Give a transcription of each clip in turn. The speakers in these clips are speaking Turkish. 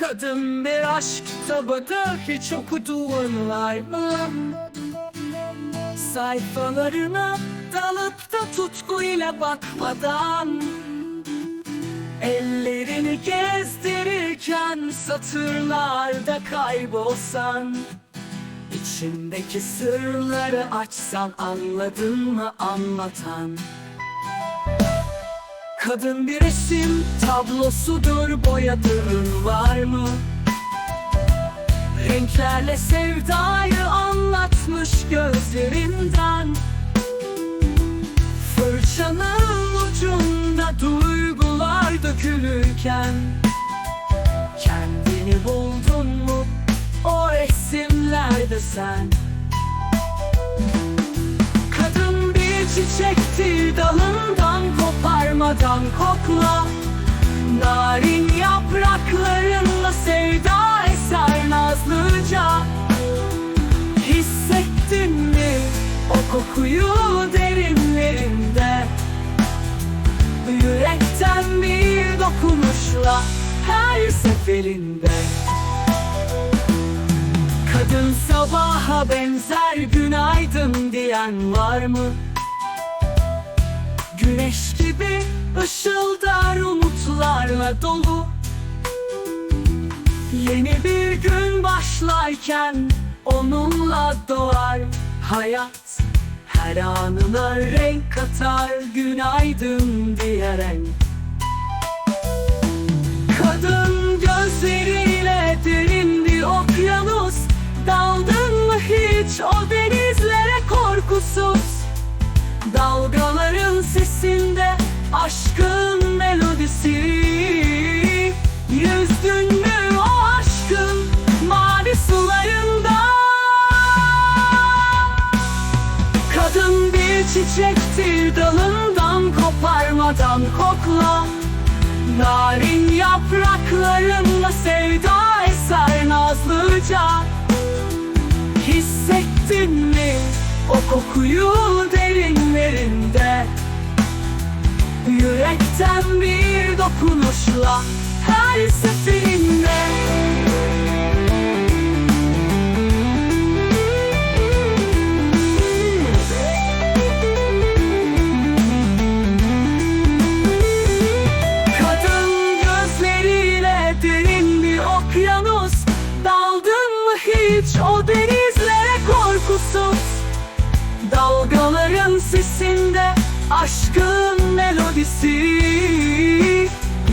Kadın bir aşk kitabıdır hiç okuduğun var mı? Sayfalarına dalıp da tutkuyla bakmadan Ellerini gezdirirken satırlarda kaybolsan İçindeki sırları açsan anladın mı anlatan Kadın bir resim tablosudur boyadığın var mı? Renklerle sevdayı anlatmış gözlerinden. Fırçanın ucunda duygular dökülürken Kendini buldun mu? O resimlerde sen. Kadın bir çiçektir dalından koparmadan kokla. Narin yapraklarınla sevda eser nazlıca. Hissettin mi o kokuyu derinlerinde? Yürekten bir dokunuşla her seferinde. Kadın sabaha benzer günaydın diyen var mı? Güneş gibi ışıldar umutlarla dolu. Yeni bir gün başlarken onunla doğar hayat. Her anına renk katar günaydın diyerek Kadın gözleriyle derin bir okyanus. Daldın mı hiç o denizlere korkusuz? Dalgaların sesinde aşkın melodisi. Yüzdün mü o aşkın mavi sularında? Kadın bir çiçektir dalından koparmadan kokla. Narin yapraklarınla sevda eser nazlıca. Hissettin mi o kokuyu derinlerinde Yürekten bir dokunuşla her seferinde. Kadın gözleriyle derin bir okyanus. Daldın mı hiç o denizlere korkusuz? Dalgaların sesinde aşkın melodisi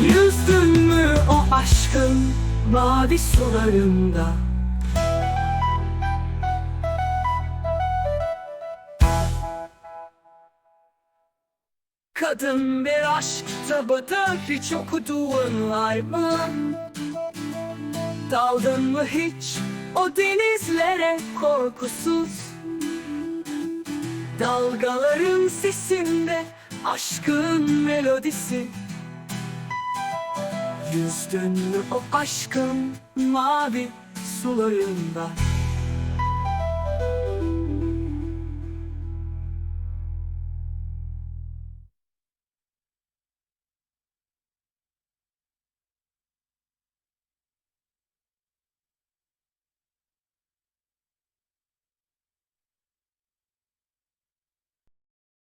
Yüzdün mü o aşkın mavi sularında Kadın bir aşk kitabıdır hiç okuduğun var mı? Daldın mı hiç o denizlere korkusuz? Dalgaların sesinde aşkın melodisi. Yüzdün mü o aşkın mavi sularında